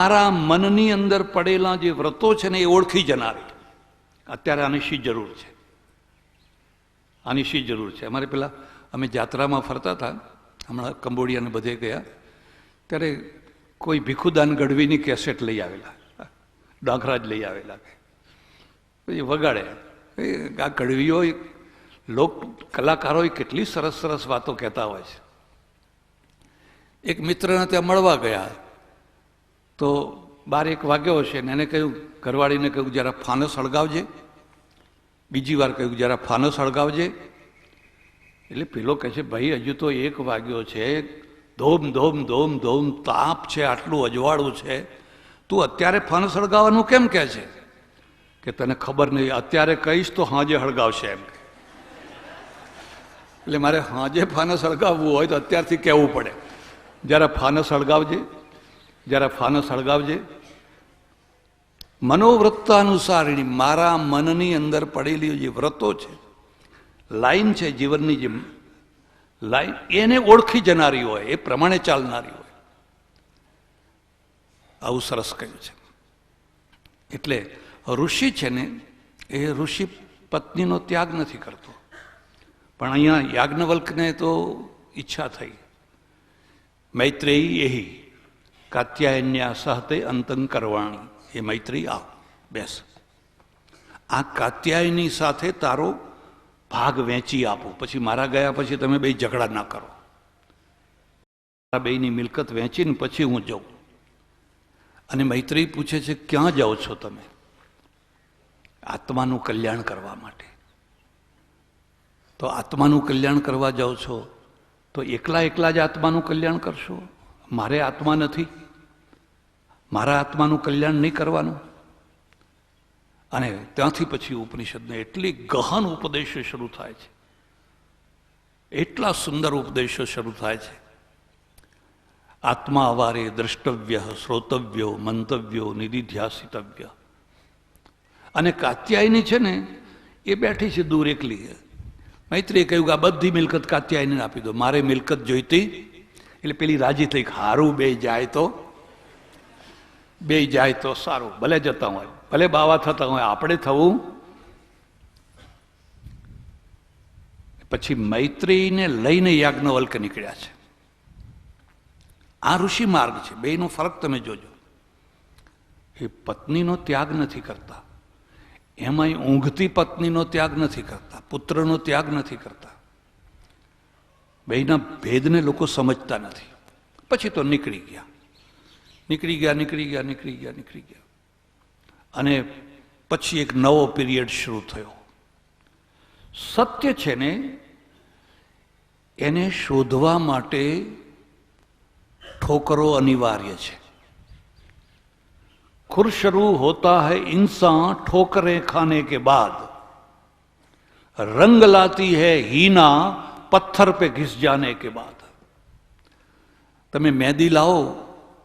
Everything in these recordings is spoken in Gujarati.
મારા મનની અંદર પડેલા જે વ્રતો છે ને એ ઓળખી જનારી. અત્યારે આની શી જરૂર છે? આની શી જરૂર છે? અમારે પેલા અમે જાત્રામાં ફરતા હતા. હમણાં કંબોડિયાને બધે ગયા. ત્યારે કોઈ ભીખુદાન ગઢવીની કેસેટ લઈ આવેલા. ડાંખરાજ લઈ આવેલા. પછી વગાડે. આ ગઢવીઓ લોક કલાકારો કેટલી સરસ સરસ વાતો કહેતા હોય છે. એક મિત્રને ત્યાં મળવા ગયા. તો બાર એક વાગ્યો હશે ને એને કહ્યું, ઘરવાળીને કહ્યું, જરા ફાનસ સળગાવજે. બીજી વાર કહ્યું, જરા ફાનસ સળગાવજે. એટલે પેલો કહે છે, ભાઈ, હજુ તો એક વાગ્યો છે. ધોમ ધોમ ધોમ ધોમ, તાપ છે, આટલું અજવાળું છે. તું અત્યારે ફાનસ સળગાવવાનું કેમ કહે છે? કે તને ખબર નહીં, અત્યારે કહીશ તો હાજે સળગાવશે એમ. એટલે મારે હાજે ફાનસ સળગાવવું હોય તો અત્યારથી કહેવું પડે. જરા ફાનસ સળગાવજે. જરા ફાનસ સળગાવજે મનોવૃત્તાનુસારીણી મારા મનની અંદર પડેલી જે વ્રતો છે, લાઈન છે જીવનની જે લાઈન એને ઓળખી જનારી હોય, એ પ્રમાણે ચાલનારી હોય. આવું સરસ કહ્યું છે. એટલે ઋષિ છે ને, એ ઋષિ પત્નીનો ત્યાગ નથી કરતો. પણ અહીંયા યાજ્ઞવલ્કને તો ઈચ્છા થઈ. મૈત્રેયી એહી. કાત્યાયન્યા સહતે અંતંગ કરવાણી. એ મૈત્રી આવ. બેસ. આ કાત્યાયની સાથે તારો ભાગ વેચી આપો. પછી મારા ગયા પછી તમે બે ઝઘડા ના કરો. મારા બેની મિલકત વેચીને પછી હું જાઉં. અને મૈત્રી પૂછે છે, ક્યાં જાઓ છો તમે? આત્માનું કલ્યાણ કરવા માટે. તો આત્માનું કલ્યાણ કરવા જાઓ છો, તો એકલા એકલા જ આત્માનું કલ્યાણ કરશો? મારે આત્મા નથી. મારા આત્માનું કલ્યાણ નહીં કરવાનું. અને ત્યાંથી પછી ઉપનિષદને એટલી ગહન ઉપદેશો શરૂ થાય છે. એટલા સુંદર ઉપદેશો શરૂ થાય છે. આત્મા અવારે દ્રષ્ટવ્ય શ્રોતવ્યો, મંતવ્યો, નિધિધ્યાસિતવ્ય. અને કાત્યાયની છે ને, એ બેઠી છે દૂર એકલી. મૈત્રીએ કહ્યું કે આ બધી મિલકત કાત્યાયને આપી દો. મારે મિલકત જોઈતી એટલે પેલી રાજી થઈ હારું બે જાય તો, બે જાય તો સારું, ભલે જતા હોય, ભલે બાવા થતા હોય, આપણે થવું. પછી મૈત્રીને લઈને યાજ્ઞવલ્ક નીકળ્યા છે. આ ઋષિ માર્ગ છે બેનો ફરક તમે જોજો. એ પત્નીનો ત્યાગ નથી કરતા. એમાંય ઊંઘતી પત્નીનો ત્યાગ નથી કરતા, પુત્રનો ત્યાગ નથી કરતા. બેના ભેદને લોકો સમજતા નથી પછી તો નીકળી ગયા નીકળી ગયા નીકળી ગયા નીકળી ગયા નીકળી ગયા અને પછી એક નવો પીરિયડ શરૂ થયો સત્ય છે ને એને શોધવા માટે ठोकरो अनिवार्य છે खुर शुरू होता है इंसान ठोकरें खाने के बाद रंग लाती है हीना पत्थर पे घिस जाने के बाद તમે મહેંદી લાવો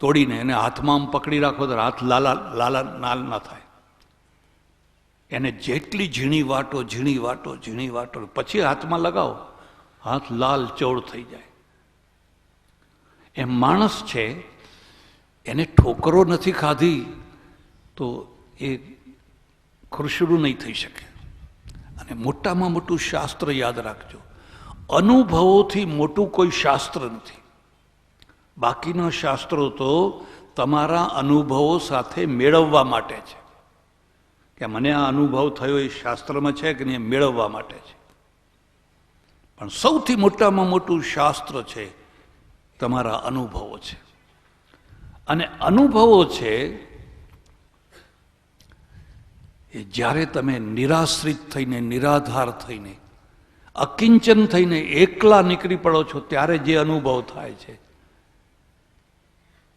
તોડીને એને હાથમાં આમ પકડી રાખો તો હાથ લાલા લાલા લાલ ના થાય એને જેટલી ઝીણી વાટો ઝીણી વાટો ઝીણી વાટો પછી હાથમાં લગાવો હાથ લાલ ચોળ થઈ જાય એમ માણસ છે એને ઠોકરો નથી ખાધી તો એ ખુરશરું નહીં થઈ શકે અને મોટામાં મોટું શાસ્ત્ર યાદ રાખજો અનુભવોથી મોટું કોઈ શાસ્ત્ર નથી. બાકીના શાસ્ત્રો તો તમારા અનુભવો સાથે મેળવવા માટે છે. કે મને આ અનુભવ થયો એ શાસ્ત્રમાં છે કે નહીં મેળવવા માટે છે. પણ સૌથી મોટામાં મોટું શાસ્ત્ર છે તમારા અનુભવો છે. અને અનુભવો છે એ જ્યારે તમે નિરાશ્રિત થઈને, નિરાધાર થઈને અકિંચન થઈને એકલા નીકળી પડો છો, ત્યારે જે અનુભવ થાય છે,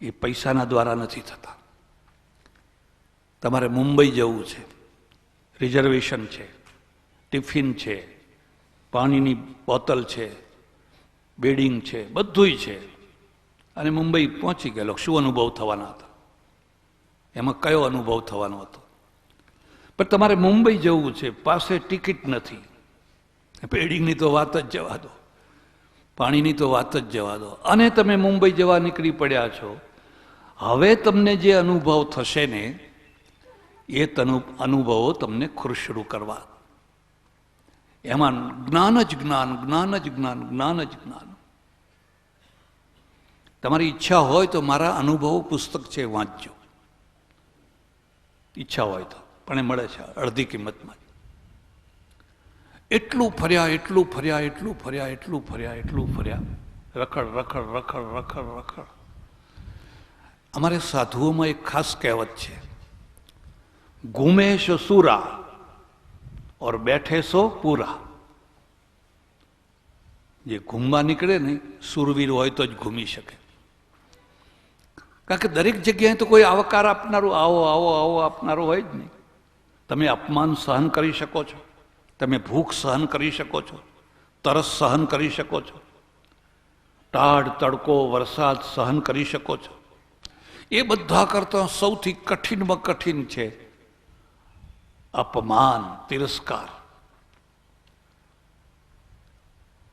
એ પૈસાના દ્વારા નથી થતા. તમારે મુંબઈ જવું છે, રિઝર્વેશન છે, ટિફિન છે, પાણીની બોટલ છે, બેડિંગ છે, બધુંય છે. અને મુંબઈ પહોંચી ગયેલો. શું અનુભવ થવાના હતા? એમાં કયો અનુભવ થવાનો હતો? પણ તમારે મુંબઈ જવું છે, પાસે ટિકિટ નથી. બેડિંગની તો વાત જ જવા દો, પાણીની તો વાત જ જવા દો. અને તમે મુંબઈ જવા નીકળી પડ્યા છો. હવે તમને જે અનુભવ થશે ને, એ તનુ અનુભવો તમને ખુરશરૂ કરવા. એમાં જ્ઞાન જ જ્ઞાન જ્ઞાન જ જ્ઞાન જ્ઞાન જ જ્ઞાન. તમારી ઈચ્છા હોય તો મારા અનુભવો પુસ્તક છે, વાંચજો. ઈચ્છા હોય તો, પણ એ મળે છે, અડધી કિંમતમાં એટલું ફર્યા એટલું ફર્યા એટલું ફર્યા એટલું ફર્યા એટલું ફર્યા. રખડ રખડ રખડ રખડ રખડ. અમારે સાધુઓમાં એક ખાસ કહેવત છે. ઘૂમે સુરા ઓર બેઠે સો પૂરા. જે ઘૂમવા નીકળે ને સુરવીર હોય તો જ ઘૂમી શકે. કારણ કે દરેક જગ્યાએ તો કોઈ આવકાર આપનારું, આવો આવો આવો આપનારું હોય જ નહીં. તમે અપમાન સહન કરી શકો છો. તમે ભૂખ સહન કરી શકો છો, તરસ સહન કરી શકો છો, ટાઢ તડકો વરસાદ સહન કરી શકો છો. એ બધા કરતાં સૌથી કઠિનમાં કઠિન છે અપમાન, તિરસ્કાર.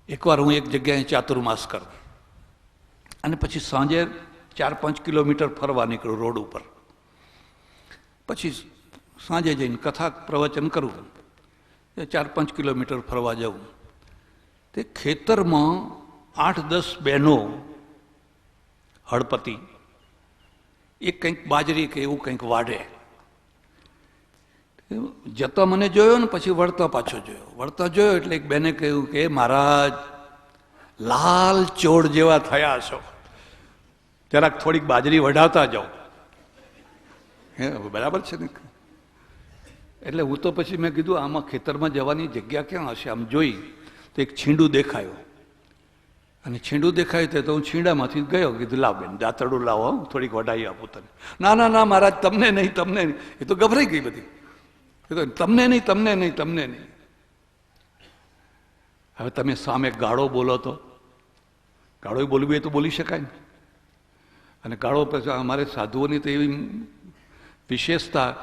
એકવાર હું એક જગ્યાએ ચાતુર્માસ કરું અને પછી સાંજે ચાર પાંચ કિલોમીટર ફરવા નીકળું રોડ ઉપર. પછી સાંજે જઈને કથા પ્રવચન કરવું એ ચાર પાંચ કિલોમીટર ફરવા જવું. તે ખેતરમાં આઠ દસ બહેનો, હળપતિ એ કંઈક બાજરી કે એવું કંઈક વાઢે. જતા મને જોયો ને પછી વળતા પાછો જોયો. વળતા જોયો એટલે એક બેને કહ્યું કે મહારાજ, લાલ ચોળ જેવા થયા છો. જરાક થોડીક બાજરી વઢાવતા જાઓ. હે, બરાબર છે ને? એટલે હું તો પછી મેં કીધું, આમાં ખેતરમાં જવાની જગ્યા ક્યાં હશે? આમ જોઈ તો એક છીંડું દેખાયું. અને છીંડું દેખાયું તો હું છીંડામાંથી ગયો, કીધું, લાવ બેન, દાંતરડું લાવો થોડીક વઢાઈ આપું તને. ના ના ના, મહારાજ, તમને નહીં તમને નહીં. એ તો ગભરાઈ ગઈ બધી. એ તો તમને નહીં તમને નહીં તમને નહીં. હવે તમે સામે ગાળો બોલો તો. ગાળો બોલવું એ તો બોલી શકાય ને. અને ગાળો પછી અમારે સાધુઓની તો એવી વિશેષતા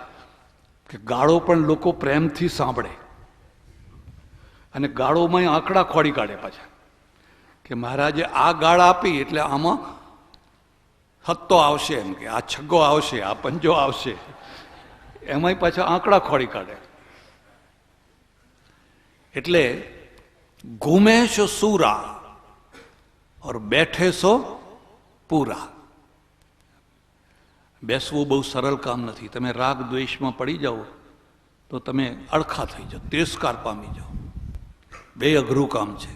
કે ગાળો પણ લોકો પ્રેમથી સાંભળે. અને ગાળોમાં આંકડા ખોડી કાઢે પાછા. કે મહારાજે આ ગાળ આપી એટલે આમાં હત્તો આવશે એમ કે, આ છગ્ગો આવશે, આ પંજો આવશે. એમાંય પાછા આંકડા ખોડી કાઢે. એટલે ઘૂમે છો સૂરા, ઓર બેઠે સો પૂરા. બેસવું બહુ સરળ કામ નથી. તમે રાગ દ્વેષમાં પડી જાઓ, તો તમે અડખા થઈ જાઓ, તિરસ્કાર પામી જાઓ. બે અઘરું કામ છે.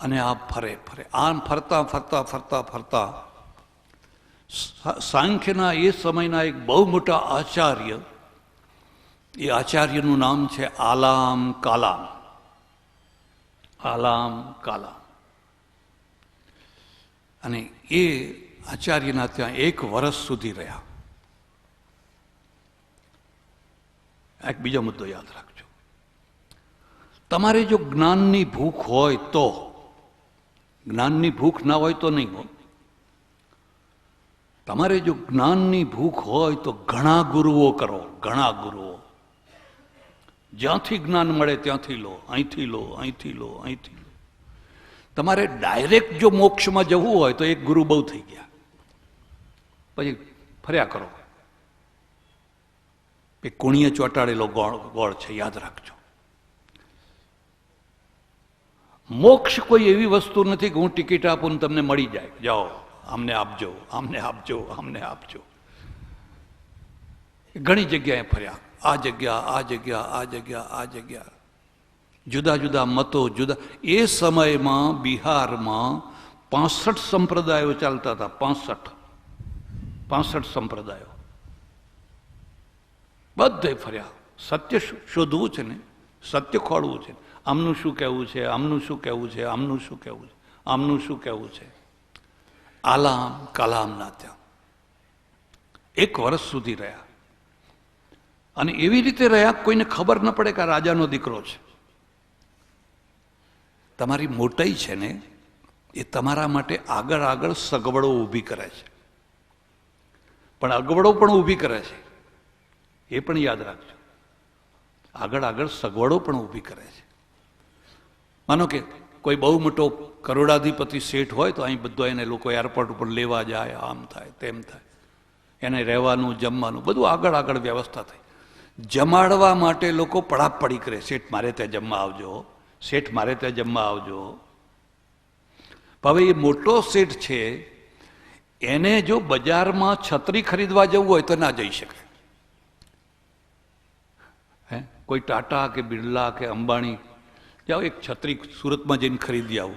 અને આ ફરે ફરે. આમ ફરતા ફરતા ફરતા ફરતા સાંખ્યના એ સમયના એક બહુ મોટા આચાર્ય, એ આચાર્યનું નામ છે આલામ કાલામ. આલામ કાલામ. અને એ આચાર્યના ત્યાં એક વર્ષ સુધી રહ્યા. એક બીજો મુદ્દો યાદ રાખજો. તમારે જો જ્ઞાનની ભૂખ હોય તો, જ્ઞાનની ભૂખ ના હોય તો નહીં હોય તમારે જો જ્ઞાનની ભૂખ હોય તો ઘણા ગુરુઓ કરો, ઘણા ગુરુઓ. જ્યાંથી જ્ઞાન મળે ત્યાંથી લો, અહીંથી લો અહીંથી લો અહીંથી લો. તમારે ડાયરેક્ટ જો મોક્ષમાં જવું હોય તો એક ગુરુ બહુ થઈ ગયા. પછી ફર્યા કરો. એ કુણીએ ચોંટાડેલો ગોળ ગોળ છે, યાદ રાખજો. મોક્ષ કોઈ એવી વસ્તુ નથી કે હું ટિકિટ આપું તમને મળી જાય. જાઓ, આમને આપજો આમને આપજો આમને આપજો. ઘણી જગ્યાએ ફર્યા. આ જગ્યા આ જગ્યા આ જગ્યા આ જગ્યા. જુદા જુદા મતો, જુદા. એ સમયમાં બિહારમાં પાસઠ સંપ્રદાયો ચાલતા હતા, પાસઠ. પાસઠ સંપ્રદાયો. બધે ફર્યા. સત્ય શોધવું છે ને? સત્ય ખોળવું છે. આમનું શું કહેવું છે? આમનું શું કહેવું છે? આમનું શું કહેવું છે? આમનું શું કહેવું છે? આલામ કલામના ત્યાં એક વર્ષ સુધી રહ્યા. અને એવી રીતે રહ્યા કોઈને ખબર ન પડે કે આ રાજાનો દીકરો છે. તમારી મોટાઈ છે ને, એ તમારા માટે આગળ આગળ સગવડો ઊભી કરે છે. પણ અગવડો પણ ઊભી કરે છે. એ પણ યાદ રાખજો. આગળ આગળ સગવડો પણ ઊભી કરે છે. માનો કે કોઈ બહુ મોટો કરોડાધિપતિ શેઠ હોય તો અહીં બધો એને લોકો એરપોર્ટ ઉપર લેવા જાય, આમ થાય, તેમ થાય. એને રહેવાનું, જમવાનું બધું આગળ આગળ વ્યવસ્થા થઈ. જમાડવા માટે લોકો પડાપડી કરે. શેઠ, મારે ત્યાં જમવા આવજો. શેઠ, મારે ત્યાં જમવા આવજો. હવે એ મોટો શેઠ છે એને જો બજારમાં છત્રી ખરીદવા જવું હોય તો ના જઈ શકે. હે? કોઈ ટાટા કે બિરલા કે અંબાણી, જાઓ એક છત્રી સુરતમાં જઈને ખરીદી આવું,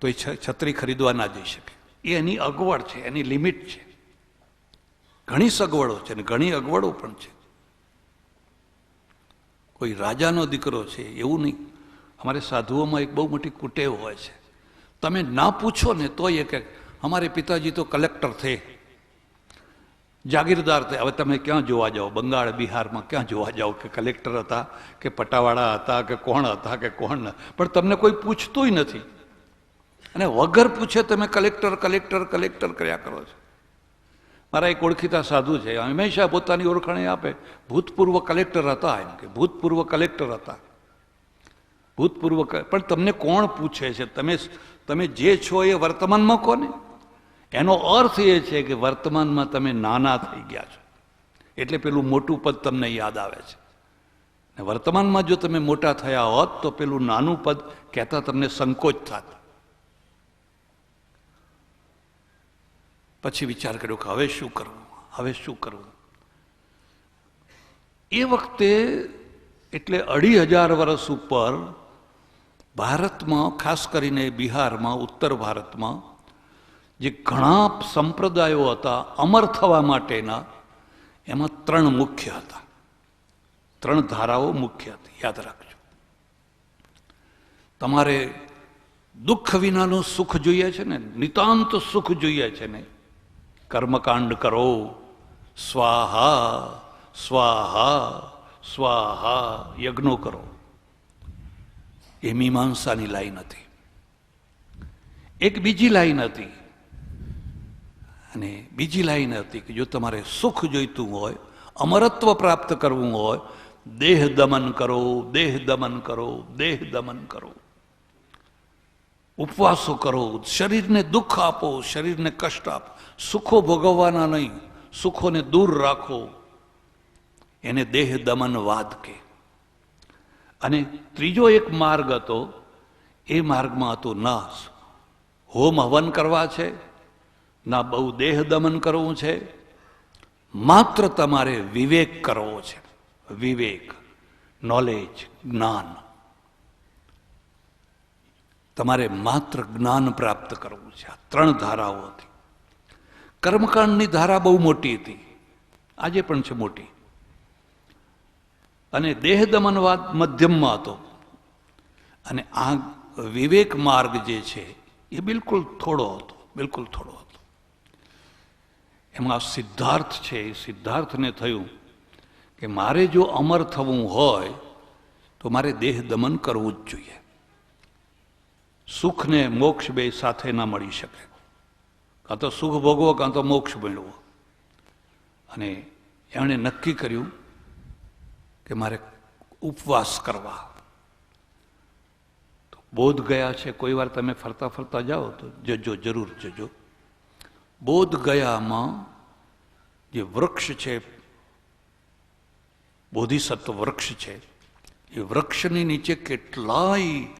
તો એ છત્રી ખરીદવા ના જઈ શકે. એ એની અગવડ છે, એની લિમિટ છે. ઘણી સગવડો છે અને ઘણી અગવડો પણ છે. કોઈ રાજાનો દીકરો છે, એવું નહીં. અમારે સાધુઓમાં એક બહુ મોટી કુટેવ હોય છે. તમે ના પૂછો ને તોય એ કે અમારે પિતાજી તો કલેક્ટર થે. જાગીરદાર થયા હવે તમે ક્યાં જોવા જાઓ? બંગાળ, બિહારમાં ક્યાં જોવા જાઓ કે કલેક્ટર હતા, કે પટાવાળા હતા, કે કોણ હતા, કે કોણ પણ તમને કોઈ પૂછતુંય નથી. અને વગર પૂછે તમે કલેક્ટર કલેક્ટર કલેક્ટર કર્યા કરો છો. મારા એક ઓળખીતા સાધુ છે. હંમેશા પોતાની ઓળખાણી આપે. ભૂતપૂર્વ કલેક્ટર હતા એમ કે, ભૂતપૂર્વ કલેક્ટર હતા. ભૂતપૂર્વ પણ તમને કોણ પૂછે છે? તમે તમે જે છો એ વર્તમાનમાં કોને? એનો અર્થ એ છે કે વર્તમાનમાં તમે નાના થઈ ગયા છો. એટલે પેલું મોટું પદ તમને યાદ આવે છે. ને વર્તમાનમાં જો તમે મોટા થયા હોત, તો પેલું નાનું પદ કહેતા તમને સંકોચ થાત. પછી વિચાર કર્યો કે હવે શું કરવું? હવે શું કરવું? એ વખતે એટલે અઢી હજાર વર્ષ ઉપર ભારતમાં, ખાસ કરીને બિહારમાં, ઉત્તર ભારતમાં જે ઘણા સંપ્રદાયો હતા, અમર થવા માટેના, એમાં ત્રણ મુખ્ય હતા. ત્રણ ધારાઓ મુખ્ય હતી, યાદ રાખજો. તમારે દુઃખ વિનાનું સુખ જોઈએ છે ને, નિતાંત સુખ જોઈએ છે ને. કર્મકાંડ કરો, સ્વાહા સ્વાહા સ્વાહા, યજ્ઞો કરો. એ મીમાંસાની લાઈન હતી. એક બીજી લાઈન હતી. અને બીજી લાઈન હતી કે જો તમારે સુખ જોઈતું હોય, અમરત્વ પ્રાપ્ત કરવું હોય, દેહ દમન કરો, દેહ દમન કરો, દેહ દમન કરો. ઉપવાસો કરો, શરીરને દુઃખ આપો, શરીરને કષ્ટ આપો. સુખો ભોગવવાના નહીં, સુખોને દૂર રાખો. એને દેહ દમન વાદ કે. અને ત્રીજો એક માર્ગ હતો, એ માર્ગમાં હતો નાશ. હોમ હવન કરવા છે ના, બહુ દેહ દમન કરવું છે, માત્ર તમારે વિવેક કરવો છે. વિવેક નોલેજ જ્ઞાન. તમારે માત્ર જ્ઞાન પ્રાપ્ત કરવું છે. આ ત્રણ ધારાઓ હતી કર્મકાંડની ધારા બહુ મોટી હતી. આજે પણ છે મોટી. અને દેહ દમનવાદ મધ્યમમાં હતો. અને આ વિવેક માર્ગ જે છે, એ બિલકુલ થોડો હતો, બિલકુલ થોડો હતો. એમાં સિદ્ધાર્થ છે, એ સિદ્ધાર્થને થયું કે મારે જો અમર થવું હોય, તો મારે દેહ દમન કરવું જ જોઈએ. સુખ ને મોક્ષ બે સાથે ના મળી શકે. કાં તો સુખ ભોગવો, કાં તો મોક્ષ મેળવો. અને એમણે નક્કી કર્યું કે મારે ઉપવાસ કરવા. તો બોધ ગયા છે, કોઈ વાર તમે ફરતા ફરતા જાઓ, તો જજો, જરૂર જજો. બોધ ગયામાં જે વૃક્ષ છે બોધિસત્વ વૃક્ષ છે એ વૃક્ષની નીચે કેટલાય